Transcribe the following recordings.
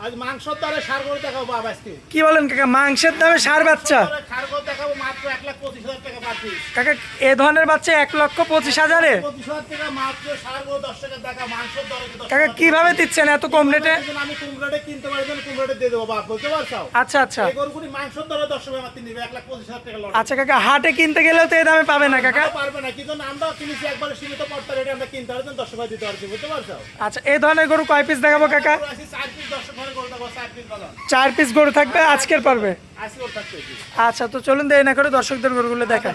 আজ মাংসর দরে সার গরু দেখাবো বাবা কি বলেন কাকা মাংসের দামে সার বাচ্চা? সার গরু দেখাবো মাত্র এক লাখ পঁচিশ হাজার টাকা পার কাকা এ ধরনের বাচ্চা এক লক্ষ পঁচিশ হাজারে? পঁচিশ হাজার টাকা মাত্র সার গরু দশ টাকা দেখা মাংসর দরে কাকা কীভাবে দিচ্ছেন এত কম রেটে? আমি কুমড়াটে কিনতে পারি যেন কুমড়াটে দিয়ে দেবো বাপ বলতে পারছ? আচ্ছা আচ্ছা। এই গরুগুলি মাংসর দরে দশ টাকা মাত্র নিবে এক লাখ পঁচিশ হাজার টাকা আচ্ছা কাকা হাটে কিনতে গেলেও তো এই দামে পাবে না কাকা? পারবে না কিন্তু আমরা কিনেছি একবারে সীমিত পড়তা রেটে আমরা কিনতে পারি দশ টাকা দিতে পারছি বুঝতে পারছ? আচ্ছা এই ধরনের গরু কয় পিস দেখাবো কাকা? চার পিস দশ টাকা চার পিস গরু থাকবে আজকের পর্বে? আচ্ছা তো চলুন দেরি না করে দর্শকদের গরুগুলো দেখা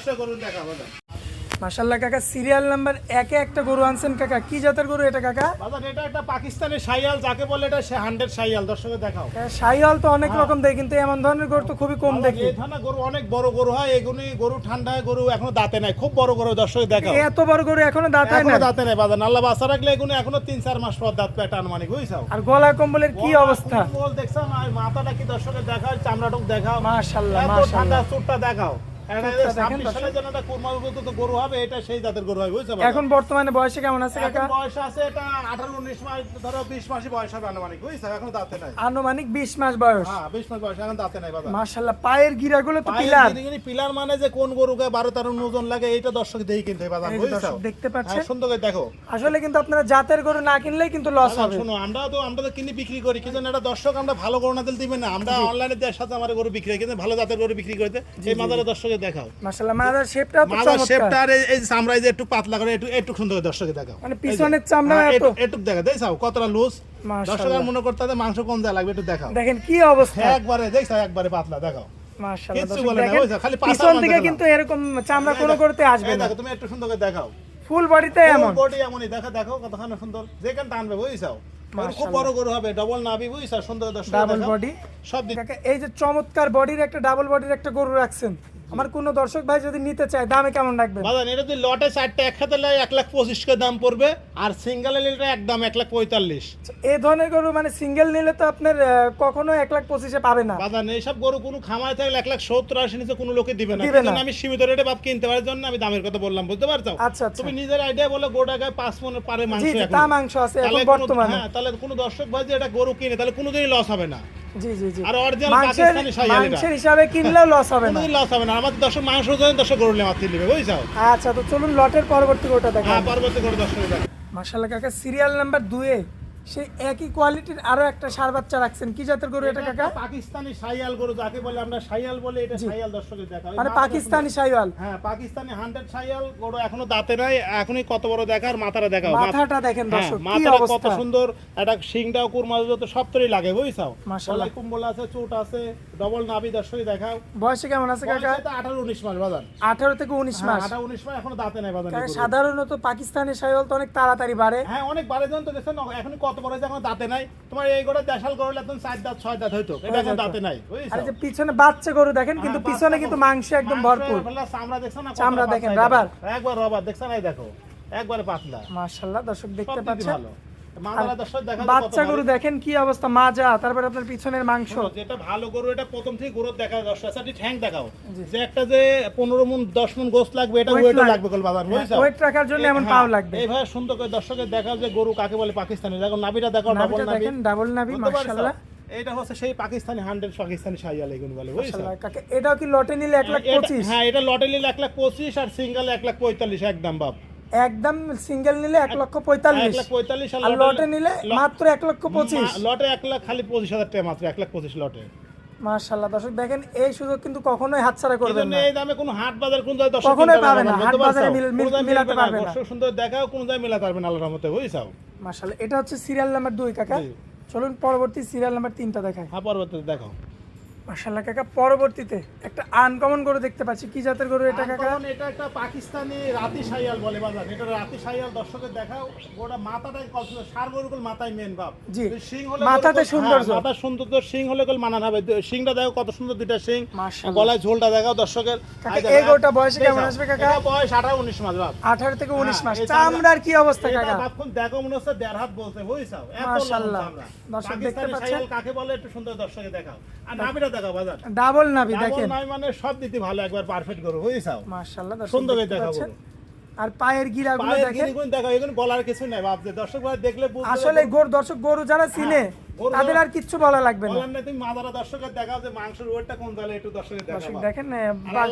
মাসাল্লাহ কাকা সিরিয়াল নাম্বার একে একটা গরু আনছেন কাকা। কি জাতের গরু এটা কাকা? বাজার এটা একটা পাকিস্তানি সাইয়াল যাকে বলে এটা সে হান্ড্রেড সাইয়াল দর্শকে দেখাও। সাইহল তো অনেক রকম দেখি কিন্তু এমন ধরনের গরু তো খুবই কম দেখি। এই ধরনের গরু অনেক বড় গরু হয় এগুলি গরু ঠান্ডা হয় গরু এখনও দাঁতে নাই খুব বড় গরু দর্শকে দেখাও। এত বড় গরু এখনও দাঁত হয় না এখনও দাঁতে নাই বাজার নাল্লা বাসা রাখলে এগুলো এখনও তিন চার মাস পর দাঁত পেয়ে আনুমানিক বুঝছাও? আর গলা কম্বলের কি অবস্থা? বল দেখছ না মাথাটা কি দর্শকে দেখাও চামড়াটুক দেখাও। মাশাআল্লাহ, এত মাশাআল্লাহ। ঠান্ডা চুটটা দেখাও। এখন বর্তমানে বয়সে কেমন আছে কাকা? বয়স আছে এটা আঠারো উনিশ মাস ধরো বিশ মাসই বয়স হবে আনুমানিক বুঝছ এখন দাঁতে নাই। আনুমানিক বিশ মাস বয়স। হ্যাঁ বিশ মাস বয়স এখন দাঁতে নাই বাবা। মাশাল্লাহ পায়ের গিরাগুলো তো পিলার। পিলার মানে যে কোন গরুকে বারো তেরো ওজন লাগে এইটা দর্শক দেখি কিনতে বুঝছ দেখতে পাচ্ছেন। হ্যাঁ, সুন্দর করে দেখো। আসলে কিন্তু আপনারা জাতের গরু না কিনলেই কিন্তু লস বাবা, হবে। শোনো আমরা তো আমরা তো কিনে বিক্রি করি কিন্তু এটা দর্শক আমরা ভালো গরু না দিলে দিবে না। আমরা অনলাইনে দেওয়ার সাথে আমার গরু বিক্রি কিন্তু ভালো জাতের গরু বিক্রি করতে এই মাদারে দর্শকে দেখাও। মাশাল্লাহ মাদার শেপটাও তো মাদার শেপটা আর এই- চামড়া যে একটু পাতলা করে একটু একটু সুন্দর করে দর্শকে দেখাও। মানে পিছনের চামড়া হ্যাঁ, এত একটু দেখা কতটা লুজ মাশাআল্লাহ। দর্শক আর মনে করতে মাংস কম দেওয়া লাগবে একটু দেখাও। দেখেন কি অবস্থা। একবারে একবারে পাতলা দেখাও। মাশাআল্লাহ কিচ্ছু বলে না, খালি পিছন থেকে কিন্তু এরকম চামড়া কোনো করতে আসবে না। তুমি একটু সুন্দর করে দেখাও। ফুল বডিতে এমন। বডি এমনই দেখো দেখো কতখানি সুন্দর। যেখানে টানবে বুঝছাও? খুব বড় গরু হবে ডবল নাবি বুঝছাও? সুন্দর দর্শক ডাবল বডি সব এই যে চমৎকার বডির একটা ডাবল বডির একটা গরু রাখছেন। আমার কোনো দর্শক ভাই যদি নিতে চায় দামে কেমন রাখবেন বাজান এটা যদি লটে চারটে একসাথে লাই এক লাখ পঁচিশ করে দাম পড়বে আর সিঙ্গেল নিলে এক দাম এক লাখ পঁয়তাল্লিশ। এই ধরনের গরু মানে সিঙ্গেল নিলে তো আপনার কখনো এক লাখ পঁচিশে পাবে না। বাজান এইসব গরু কোনো খামারে থাকলে এক লাখ সত্তর আশি নিচে কোনো লোকে দিবে না। দিবে না। আমি সীমিত রেটে বাপ কিনতে পারার জন্য আমি দামের কথা বললাম বুঝতে পারছ? আচ্ছা আচ্ছা। তুমি নিজের আইডিয়া বলে গোটাকায় পাঁচ মনে পারে মাংস তা মাংস আছে এখন বর্তমানে। হ্যাঁ তাহলে কোনো দর্শক ভাই যে এটা গরু কিনে তাহলে কোনোদিনই লস হবে না। জি জি জি। আর original পাকিস্তানি শাহিওয়াল মাংসের হিসাবে কিনলেও লস হবে না। লস হবে না। আমাদের দর্শক মাংস ওজন দর্শক গরু নেওয়া নিবে বুঝছ আচ্ছা তো চলুন লটের পরবর্তী গরুটা দেখা হ্যাঁ পরবর্তী গরু দর্শক দেখ মাশাআল্লাহ কাকা সিরিয়াল নাম্বার দুয়ে সেই একই কোয়ালিটির আরও একটা সার বাচ্চা রাখছেন। কি জাতের গরু এটা কাকা? পাকিস্তানি সাইয়াল গরু যাকে বলে আমরা সাইয়াল বলে এটা সাইয়াল দর্শকের দেখা মানে পাকিস্তানি সাইওয়াল হ্যাঁ পাকিস্তানি হান্ড্রেড সাইয়াল গরু এখনও দাঁতে নাই এখনই কত বড় দেখার মাথাটা দেখাও। মাথাটা দেখেন হ্যাঁ, দর্শক মাথাটা কত সুন্দর একটা শিংটাও কুরমা যত সবতরি লাগে বুঝছাও? মাশাআল্লাহ। কুম্বল আছে চুট আছে ডবল নাভি দর্শকই দেখাও। বয়সে কেমন আছে কাকা? আঠারো উনিশ মাস বাজান। আঠারো থেকে উনিশ হ্যাঁ মাস। আঠারো উনিশ মাস এখনও দাঁতে নাই বাজান গরু। সাধারণত পাকিস্তানি সাইওয়াল তো অনেক তাড়াতাড়ি বাড়ে। হ্যাঁ অনেক বাড়ে জন তো দেখছেন এখন কত বড় হয়েছে এখন দাঁতে নাই। তোমার এই গোটা দেশাল গরু এখন চার দাঁত ছয় দাঁত হইতো এটা এখন দাঁতে নাই আর যে পিছনে বাচ্চা গরু দেখেন কিন্তু হ্যাঁ, পিছনে কিন্তু মাংস একদম ভরপুর। চামড়া দেখছ না চামড়া দেখেন? রাবার। একবার রবার দেখছ না এই দেখো। একবারে পাতলা। মাশাআল্লাহ দর্শক দেখতে পাচ্ছেন। দেখা বাচ্চা গরু দেখেন কি অবস্থা মাজা তারপরে আপনার পিছনের মাংস। যেটা ভালো গরু এটা প্রথম থেকে গরু দেখা দশ আচ্ছা ঠ্যাং দেখাও। যে একটা যে পনেরো মন দশ মন গোস্ত লাগবে এটা ওয়েটও লাগবে কল বাজার বুঝছ? ওয়েট রাখার জন্য এমন হ্যাঁ, পাও লাগবে। এইভাবে সুন্দর করে দর্শকের দেখাও যে গরু কাকে বলে পাকিস্তানি। দেখো নাবিটা দেখো ডবল নাবি দেখেন ডাবল নাভি বুঝতে মাশাআল্লাহ। এইটা হচ্ছে সেই পাকিস্তানি হান্ড্রেড পাকিস্তানি শাহিয়াল এগুলো বলে এটাও কি লটে নিলে এক লাখ এটা- পঁচিশ? হ্যাঁ এটা লটে নিলে এক লাখ পঁচিশ আর সিঙ্গেল এক লাখ পঁয়তাল্লিশ একদম বাপ। একদম সিঙ্গেল নিলে এক লক্ষ পঁয়তাল্লিশ। পঁয়তাল্লিশ আর লটে- নিলে মাত্র এক লক্ষ পঁচিশ। লটে এক লাখ খালি পঁচিশ হাজার টাকা মাত্র এক লাখ পঁচিশ লটে মাশাআল্লাহ দর্শক দেখেন এই সুযোগ কিন্তু কখনোই হাতছাড়া করবেন না। এই দামে কোনো হাট বাজার কোন জায়গায় দর্শক কখনোই পাবে না, হাট বাজারে মিলাতে পারবে না। দর্শক সুন্দর দেখাও কোন জায়গায় মিলাতে পারবে না আল্লাহর রহমতে বুঝছাও মাশাআল্লাহ এটা হচ্ছে সিরিয়াল নাম্বার দুই কাকা। চলুন পরবর্তী সিরিয়াল নাম্বার তিনটা দেখায় হ্যাঁ পরবর্তীতে দেখো মাশাআল্লাহ কাকা পরবর্তীতে একটা আনকমন গরু দেখতে পাচ্ছি। কি জাতের গরু এটা কাকা? এটা একটা পাকিস্তানি রাতি সাইয়াল বলে বাজার। এটা রাতি সাইয়াল দর্শকের দেখাও। গোটা মাথাটাই কত সার গরুগুল মাথায় মেন বাপ জি। সিং হলে মাথাতে সৌন্দর্য। হ্যাঁ, মাথার সৌন্দর্য সিং হলে গল মানান হবে। সিংটা দেখো কত সুন্দর দুইটা সিং গলায় ঝোলটা দেখাও দর্শকের। এই গরুটা বয়সে কেমন আসবে কাকা? এটা বয়স আঠারো উনিশ মাস বাপ আঠারো থেকে উনিশ হ্যাঁ, মাস। চামড়ার কি অবস্থা কাকা? বাপখন দেখো মনে হচ্ছে দেড় হাত বলছে বুঝছাও এত মাশাআল্লাহ। দর্শক দেখতে পাচ্ছেন? কাকে বলে একটু সুন্দর দর্শকে দেখাও। আর নাবিটা বাজার। ডাবল নাভি দেখেন। মানে সব দিতে ভালো একবার পারফেক্ট করো মাশাআল্লাহ সুন্দর করে দেখাবো। আর পায়ের গিরাগুলো দেখেন। বলার কিছু নাই বাপ যে দর্শক ভাই দেখলে আসলে। গরু দর্শক গরু যারা চিনে তাদের আর কিচ্ছু বলা লাগবে না। বলেন না তুমি মাদারা দর্শকের দেখাও যে মাংসের ওয়েটটা কোন একটু দর্শকের দর্শক দেখাও দেখেন আর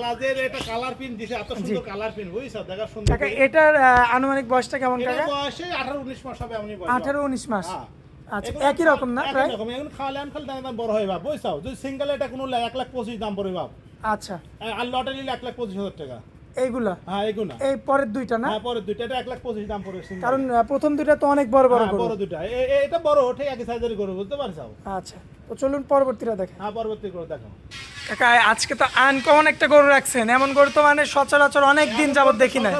এটা কালার পিন দিছে এত সুন্দর কালার পিন বুঝছ দেখা সুন্দর এটার আনুমানিক বয়সটা কেমন কাকা? বয়সে 18 19 মাস হবে বয়স আঠারো উনিশ মাস। হ্যাঁ। আচ্ছা একই রকম না প্রায়? রকম এখন খাওয়ালে দাম দাম বড় হয় বাপ বুঝছাও যদি সিঙ্গেল এটা কোনো এক লাখ পঁচিশ দাম পড়বে বাপ। আচ্ছা। আর লটে নিলে এক লাখ পঁচিশ হাজার টাকা। এইগুলা? হ্যাঁ এইগুলা। এই পরের দুইটা না? হ্যাঁ পরের দুইটা এটা এক লাখ পঁচিশ দাম পড়ে কারণ প্রথম দুইটা তো অনেক বড় বড় হ্যাঁ, বড় দুইটা। এটা বড় ঠিক একই সাইজের গরু বুঝতে পারছ? আচ্ছা তো চলুন পরবর্তীটা দেখেন হ্যাঁ পরবর্তী করে দেখো কাকা আজকে তো আনকমন একটা গরু রাখছেন। এমন গরু তো মানে সচরাচর অনেক দিন যাবত দেখি না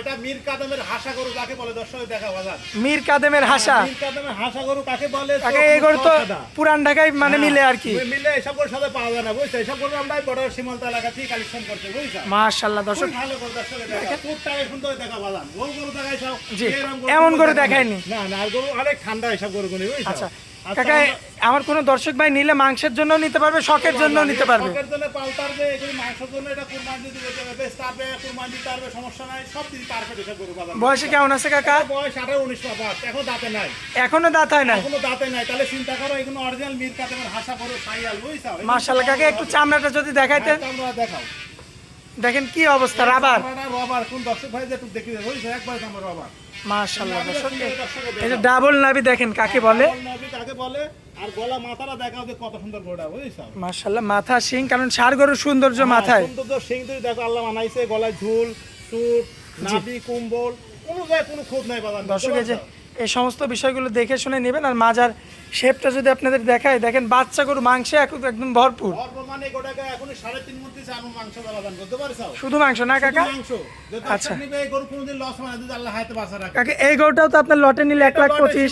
এটা মীর কাদমের হাসা গরু কাকে বলে দর্শক দেখা মীর কাদেমের হাসা। মীর কাদমের হাসা গরু কাকে বলে কাকা এই গরু তো পুরান ঢাকায় মানে হ্যাঁ, মিলে আর কি। মিলে এসব গরুর সাথে পাওয়া যায় না বুঝছ? এসব গরু আমরা বড় সীমান্ত এলাকা থেকে কালেকশন করছি বুঝছ? মাশাল্লাহ দর্শক। ভালো গরু দর্শকের দেখা খুব টাকা সুন্দর দেখা বাজার। গরু গরু দেখাই সব এমন গরু দেখা দেখায়নি। না না আর গরু অনেক ঠান্ডা এসব গরু গুলি বুঝছ? আচ্ছা, কাকা আমার কোনো দর্শক ভাই নিলে মাংসের জন্য নিতে পারবে শখের জন্য নিতে পারবে। শখের জন্য যে এগুলি মাংসের জন্য এটা কুরবানি দিতে কুরবানি দিতে পারবে সমস্যা নাই সব দিন বাজার। বয়সে কেমন আছে কাকা? বয়স আঠারো উনিশ মাস এখন দাঁতে নাই। এখনও দাঁত হয় নাই? এখনও দাঁতে নাই তাহলে চিন্তা করো এগুলো অরিজিনাল মির কাতেমের হাসা করো সাইয়াল বুঝছ? মাশাল্লাহ কাকা একটু চামড়াটা যদি দেখাইতেন। আমরা দেখাও। দেখেন কি অবস্থা রাবার কোন দর্শক ভাই একটু দেখি বুঝছ একবার আমরা রবার মাশাল্লাহ দর্শক দর্শকের ডাবল দেখেন কাকে বলে? নবী কাকে বলে? আর গলা মাথাটা দেখাও যে কত সুন্দর গোড়া বুঝছ? মাশাল্লাহ মাথা শিং কারণ ষাড় গরুর সৌন্দর্য মাথায়। সিং তুই দেখো আল্লাহ বানাইছে গলায় ঝুল চুট নাভি কুম্বল কোনো জায়গায় কোনো খোঁজ নাই বাবা দর্শক এই যে এই সমস্ত বিষয়গুলো দেখে শুনে নেবেন আর মাজার শেপটা যদি আপনাদের দেখায় দেখেন বাচ্চা গরু মাংসে একদম ভরপুর। পারছ? শুধু মাংস না কাকা? মাংস। আচ্ছা। মানে কাকে এই গরুটাও তো আপনার লটে নিলে এক লাখ পঁচিশ।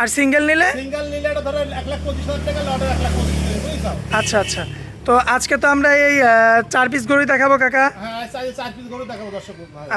আর সিঙ্গেল নিলে? আচ্ছা আচ্ছা। তো আজকে তো আমরা এই চার পিস গরুই দেখাবো কাকা।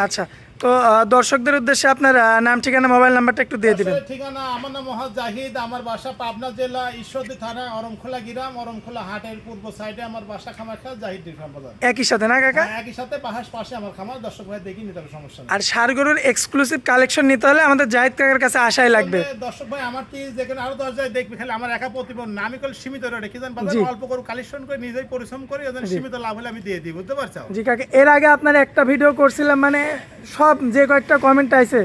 আচ্ছা তো দর্শকদের উদ্দেশ্যে আপনার নাম ঠিকানা মোবাইল নাম্বারটা একটু দিয়ে দিবেন। ঠিকানা আমার নাম জাহিদ আমার বাসা পাবনা জেলা ঈশ্বরদী থানা অরমখোলা গ্রাম অরমখোলা হাটের পূর্ব সাইডে আমার বাসা খামার জাহিদ বাজার একই সাথে না কাকা? হ্যাঁ, একই সাথে পাহাড় পাশে আমার খামার দর্শক ভাই দেখি নিতে হবে সমস্যা আর ষাড় গরুর এক্সক্লুসিভ কালেকশন নিতে হলে আমাদের জাহিদ কাকার কাছে আসাই লাগবে। দর্শক ভাই আমার কি যেখানে আরও দশ যায় দেখবি খালি আমার একা প্রতিবন্ধ আমি কল সীমিত কি জান বাজার অল্প করে কালেকশন করে নিজেই পরিশ্রম করি ওদের সীমিত লাভ হলে আমি দিয়ে দিই বুঝতে পারছ? জি কাকা এর আগে আপনার একটা ভিডিও করছিলাম মানে সব যে কয়েকটা কমেন্ট আইছে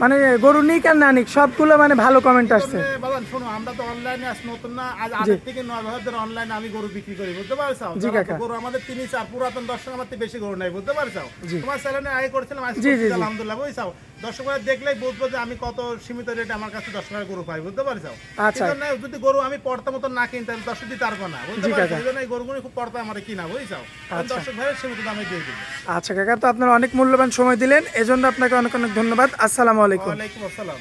মানে গরু নিক আর না নিক সবগুলো মানে ভালো কমেন্ট আসছে। শোনো আমরা তো অনলাইনে আস নতুন না আজ আগের থেকে নয় বছর ধরে অনলাইনে আমি গরু বিক্রি করি বুঝতে পারছ? জি কাকা। গরু আমাদের তিন চার পুরাতন দর্শক আমার বেশি গরু নাই বুঝতে পারছ? তোমার চ্যানেলে আগে করেছিলাম। আলহামদুলিল্লাহ বুঝছ? দর্শক ভাই দেখলেই বুঝব যে আমি কত সীমিত রেটে আমার কাছে দশ টাকা গরু পাই বুঝতে পারছ আচ্ছা। যদি গরু আমি পড়তা মতো না কিনতে দর্শক দিতে পারব না বুঝতে পারছ এই জন্য এই গরুগুলো খুব পড়তা আমার কিনা বুঝছ আচ্ছা। দর্শক ভাই সীমিত দামে দিয়ে দিবো। আচ্ছা কাকা তো আপনার অনেক মূল্যবান সময় দিলেন এজন্য আপনাকে অনেক অনেক ধন্যবাদ। আসসালামু আলাইকুম। ওয়ালাইকুম আসসালাম।